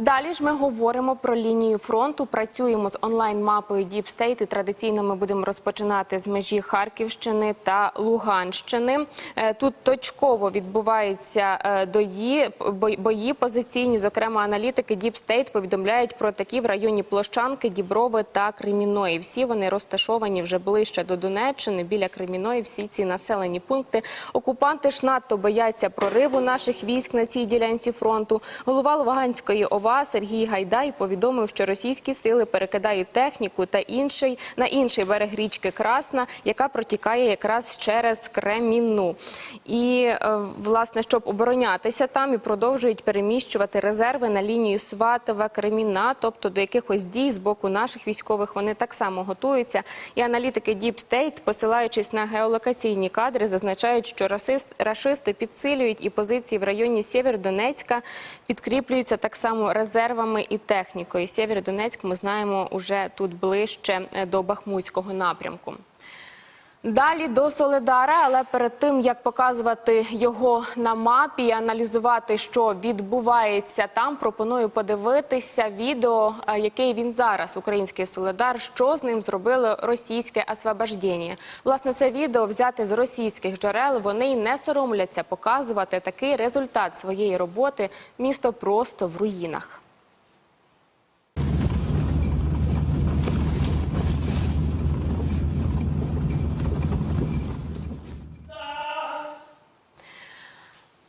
Далі ж ми говоримо про лінію фронту. Працюємо з онлайн-мапою State. І традиційно ми будемо розпочинати з межі Харківщини та Луганщини. Е, Тут точково відбуваються е, дої, бої позиційні. Зокрема, аналітики State повідомляють про такі в районі Площанки, Діброви та Креміної. Всі вони розташовані вже ближче до Донеччини, біля Креміної. Всі ці населені пункти. Окупанти ж надто бояться прориву наших військ на цій ділянці фронту. Голова Луганської ОВА Сергій Гайдай повідомив, що російські сили перекидають техніку та інший на інший берег річки Красна, яка протікає якраз через Кремінну. І е, власне, щоб оборонятися там і продовжують переміщувати резерви на лінію Сватова Креміна, тобто до якихось дій з боку наших військових вони так само готуються. І аналітики Deep State, посилаючись на геолокаційні кадри, зазначають, що расист, рашисти підсилюють і позиції в районі Сєвєродонецька підкріплюються так само резервами і технікою. Сєвєродонецьк ми знаємо уже тут ближче е, до Бахмутського напрямку. Далі до Соледара, але перед тим як показувати його на мапі і аналізувати, що відбувається там, пропоную подивитися відео, е, який він зараз, український Соледар, що з ним зробило російське освобождення. Власне, це відео взяте з російських джерел. Вони й не соромляться показувати такий результат своєї роботи. Місто просто в руїнах.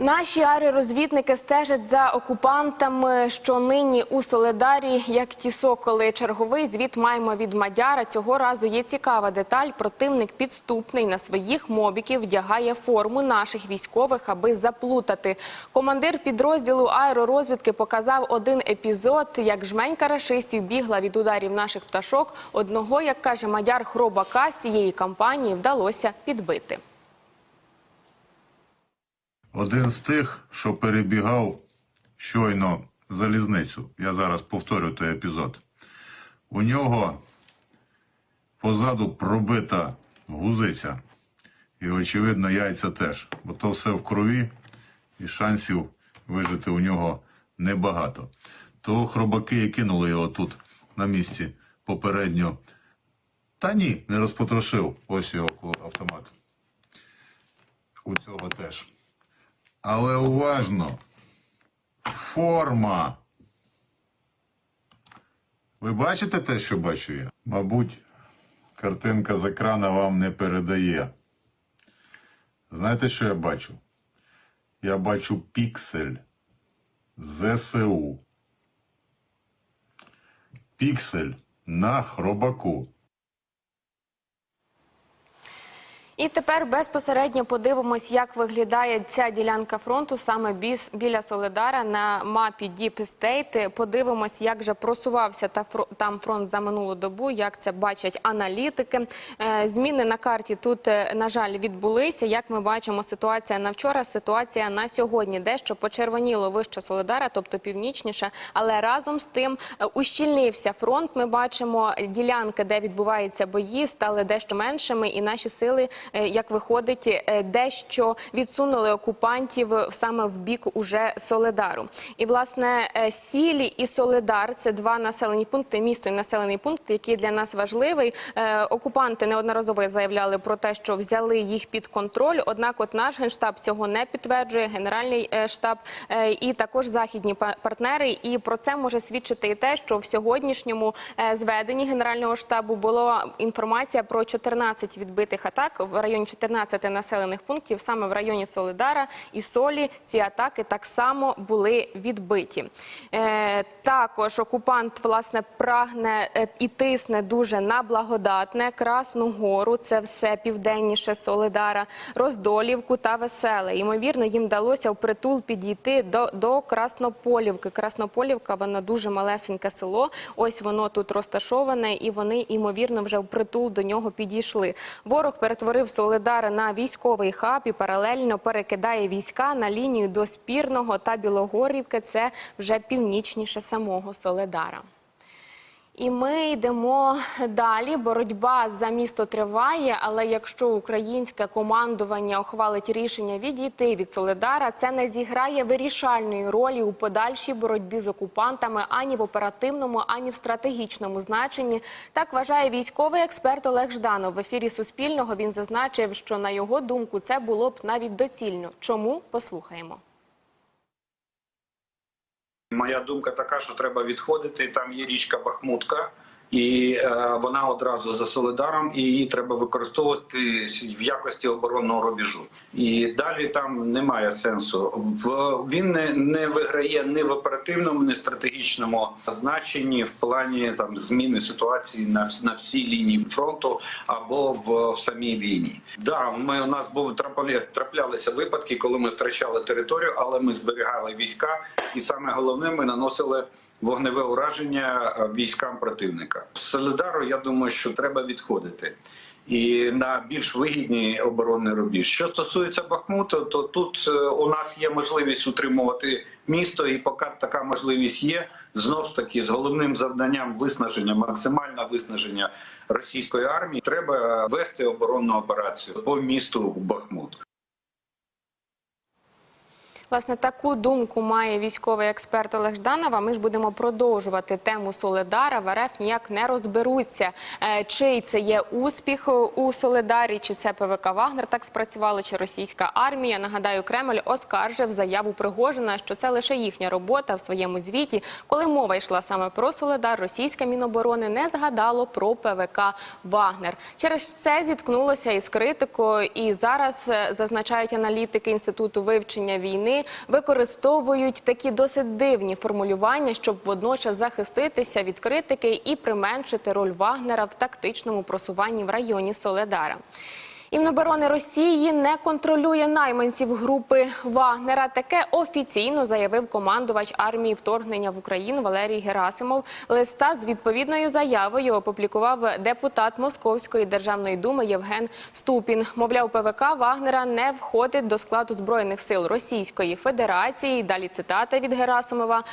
Наші аеророзвідники стежать за окупантами, що нині у Соледарі, як ті соколи. Черговий звіт маємо від Мадяра. Цього разу є цікава деталь. Противник підступний на своїх мобіків вдягає форму наших військових, аби заплутати. Командир підрозділу аеророзвідки показав один епізод, як жменька рашистів бігла від ударів наших пташок. Одного, як каже Мадяр, хробака з цієї кампанії вдалося підбити. Один з тих, що перебігав щойно залізницю. Я зараз повторю той епізод. У нього позаду пробита гузиця. І, очевидно, яйця теж. Бо то все в крові, і шансів вижити у нього небагато. То хробаки і кинули його тут на місці попередньо. Та ні, не розпотрошив. Ось його автомат. У цього теж. Але уважно. Форма. Ви бачите те, що бачу я? Мабуть, картинка з екрана вам не передає. Знаєте, що я бачу? Я бачу піксель ЗСУ. Піксель на хробаку. І тепер безпосередньо подивимось, як виглядає ця ділянка фронту саме біс- біля Соледара на мапі Deep State. Подивимось, як же просувався та там фронт за минулу добу, як це бачать аналітики. Е, Зміни на карті тут, е, на жаль, відбулися. Як ми бачимо, ситуація на вчора, ситуація на сьогодні дещо почервоніло вище Соледара, тобто північніше, але разом з тим е, ущільнився фронт. Ми бачимо ділянки, де відбуваються бої, стали дещо меншими, і наші сили, як виходить, е, дещо відсунули окупантів е, саме в бік уже Соледару. І власне е, Сілі і Соледар це два населені пункти, місто і населений пункт, який для нас важливий. Е, Окупанти неодноразово заявляли про те, що взяли їх під контроль. Однак, от наш генштаб цього не підтверджує. Генеральний е, штаб е, і також західні па- партнери. І про це може свідчити і те, що в сьогоднішньому е, зведенні генерального штабу була інформація про 14 відбитих атак районі 14 населених пунктів, саме в районі Солидара і Солі. Ці атаки так само були відбиті. Е, також окупант власне прагне е, і тисне дуже на благодатне Красну Гору. Це все південніше Солидара, Роздолівку та Веселе. Ймовірно, їм вдалося впритул підійти до, до Краснополівки. Краснополівка вона дуже малесеньке село. Ось воно тут розташоване, і вони ймовірно вже впритул до нього підійшли. Ворог перетворив Солидар на військовий хаб і паралельно перекидає війська на лінію до Спірного та Білогорівки. Це вже північніше самого Соледара. І ми йдемо далі. Боротьба за місто триває. Але якщо українське командування ухвалить рішення відійти від Соледара, це не зіграє вирішальної ролі у подальшій боротьбі з окупантами ані в оперативному, ані в стратегічному значенні. Так вважає військовий експерт Олег Жданов. В ефірі Суспільного він зазначив, що на його думку це було б навіть доцільно. Чому послухаємо? Моя думка така, що треба відходити. Там є річка Бахмутка, і е, вона одразу за Солидаром, і її треба використовувати в якості оборонного рубежу. І далі там немає сенсу. В він не, не виграє ні в оперативному, ні стратегічному значенні в плані там зміни ситуації на, на всій лінії фронту або в, в самій війні. Да, ми у нас були трапля- траплялися випадки, коли ми втрачали територію, але ми зберігали війська, і саме головне, ми наносили вогневе ураження е, військам противника. З Солидару, я думаю, що треба відходити. І на більш вигідні оборонний рубіж. Що стосується Бахмуту, то тут е, у нас є можливість утримувати місто, і поки така можливість є, знов ж таки з головним завданням виснаження, максимальне виснаження російської армії, треба вести оборонну операцію по місту Бахмут. Власне, таку думку має військовий експерт Олег Жданов. А Ми ж будемо продовжувати тему Соледара. В РФ ніяк не розберуться, е, чий це є успіх у Соледарі, чи це ПВК Вагнер так спрацювало, чи російська армія. Нагадаю, Кремль оскаржив заяву Пригожина, що це лише їхня робота в своєму звіті. Коли мова йшла саме про Соледар, російське міноборони не згадало про ПВК Вагнер. Через це зіткнулося із критикою, і зараз е, зазначають аналітики інституту вивчення війни, використовують такі досить дивні формулювання, щоб водночас захиститися від критики і применшити роль Вагнера в тактичному просуванні в районі Соледара. І Міноборони Росії не контролює найманців групи Вагнера. Таке офіційно заявив командувач армії вторгнення в Україну Валерій Герасимов. Листа з відповідною заявою опублікував депутат Московської державної думи Євген Ступін. Мовляв, ПВК Вагнера не входить до складу збройних сил Російської Федерації. Далі цитата від Герасимова.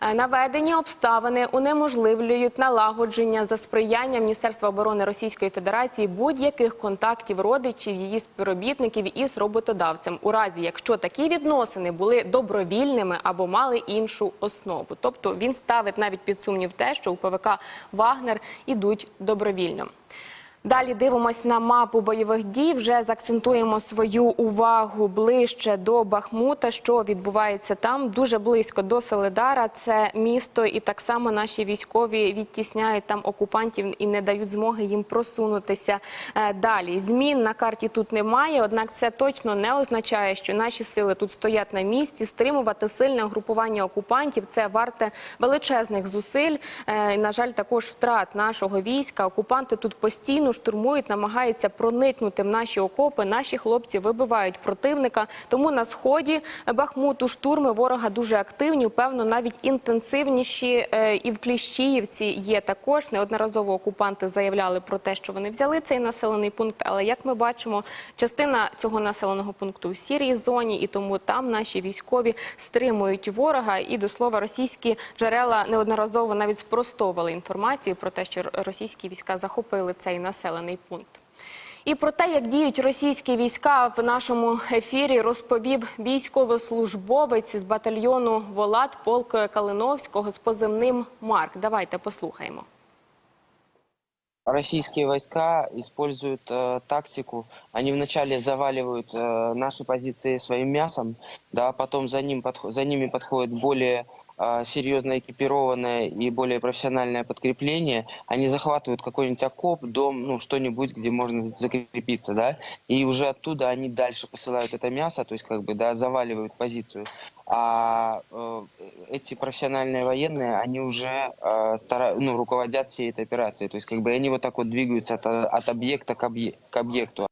Е, Наведені обставини унеможливлюють налагодження за сприяння Міністерства оборони Російської Федерації будь-яких контактів родичів її співробітників із роботодавцем, у разі якщо такі відносини були добровільними або мали іншу основу. Тобто він ставить навіть під сумнів те, що у ПВК Вагнер ідуть добровільно. Далі дивимось на мапу бойових дій. Вже заакцентуємо свою увагу ближче до Бахмута. Що відбувається там? Дуже близько до Селедара. Це місто, і так само наші військові відтісняють там окупантів і не дають змоги їм просунутися е, далі. Змін на карті тут немає. Однак це точно не означає, що наші сили тут стоять на місці. Стримувати сильне угрупування окупантів це варте величезних зусиль. Е, На жаль, також втрат нашого війська. Окупанти тут постійно штурмують, намагаються проникнути в наші окопи. Наші хлопці вибивають противника. Тому на сході Бахмуту штурми ворога дуже активні. Певно, навіть інтенсивніші е, і в Кліщіївці є також. Неодноразово окупанти заявляли про те, що вони взяли цей населений пункт. Але як ми бачимо, частина цього населеного пункту в сірій зоні, і тому там наші військові стримують ворога. І до слова, російські джерела неодноразово навіть спростовували інформацію про те, що російські війська захопили цей населений пункт. І про те, як діють російські війська в нашому ефірі, розповів військовослужбовець з батальйону Волат полку Калиновського з позивним Марк. Давайте послухаємо. Российские войска используют э, тактику. Они вначале заваливают э, наши позиции своим мясом, да, потом за, ним подхо- за ними подходит более э, серьезно экипированное и более профессиональное подкрепление. Они захватывают какой-нибудь окоп, дом, ну что-нибудь, где можно закрепиться, да, и уже оттуда они дальше посылают это мясо, то есть как бы, да, заваливают позицию. А э, эти профессиональные военные, они уже э, стара- ну, руководят всей этой операцией. То есть как бы они вот так вот двигаются от, от объекта к, объе- к объекту.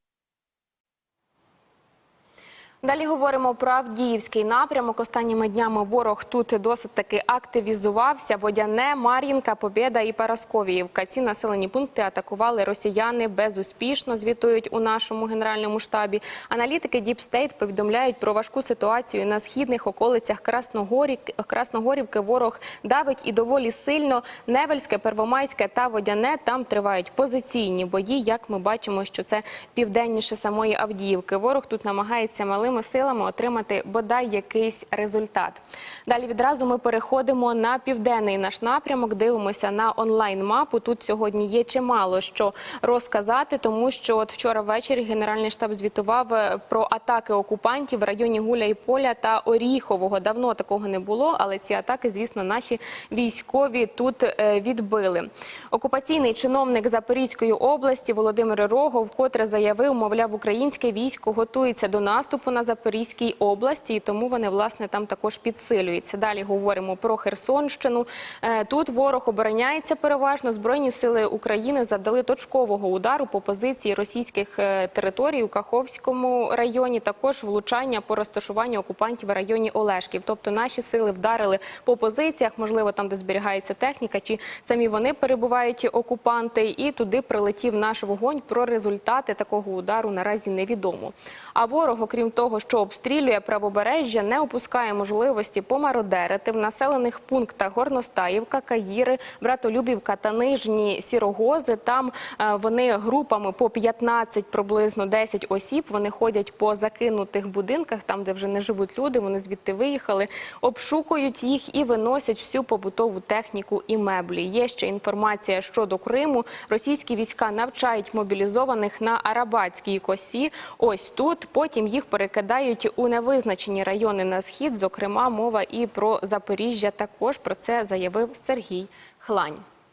Далі говоримо про Авдіївський напрямок. Останніми днями ворог тут досить таки активізувався. Водяне, Мар'їнка, Побєда і Парасковіївка. Ці населені пункти атакували росіяни безуспішно. Звітують у нашому генеральному штабі. Аналітики State повідомляють про важку ситуацію на східних околицях Красногорі... Красногорівки. Ворог давить і доволі сильно. Невельське, Первомайське та Водяне. Там тривають позиційні бої. Як ми бачимо, що це південніше самої Авдіївки. Ворог тут намагається малими силами отримати бодай якийсь результат. Далі відразу ми переходимо на південний наш напрямок. Дивимося на онлайн-мапу. Тут сьогодні є чимало що розказати, тому що от вчора ввечері Генеральний штаб звітував е, про атаки окупантів в районі Гуля і Поля та Оріхового. Давно такого не було, але ці атаки, звісно, наші військові тут е, відбили. Окупаційний чиновник Запорізької області Володимир Рогов вкотре заявив, мовляв, українське військо готується до наступу на Запорізькій області, і тому вони власне там також підсилюються. Далі говоримо про Херсонщину. Е, Тут ворог обороняється переважно. Збройні сили України завдали точкового удару по позиції російських е, територій у Каховському районі. Також влучання по розташуванню окупантів в районі Олешків. Тобто наші сили вдарили по позиціях, можливо, там, де зберігається техніка, чи самі вони перебувають окупанти, і туди прилетів наш вогонь. Про результати такого удару наразі невідомо. А ворог, окрім того, що обстрілює правобережжя, не опускає можливості помародерити в населених пунктах Горностаївка, Каїри, Братолюбівка та Нижні Сірогози. Там е, вони групами по 15, приблизно 10 осіб. Вони ходять по закинутих будинках, там де вже не живуть люди. Вони звідти виїхали, обшукують їх і виносять всю побутову техніку і меблі. Є ще інформація щодо Криму. Російські війська навчають мобілізованих на Арабатській косі. Ось тут. Потім їх перекидають у невизначені райони на схід. Зокрема, мова і про Запоріжжя. Також про це заявив Сергій Хлань.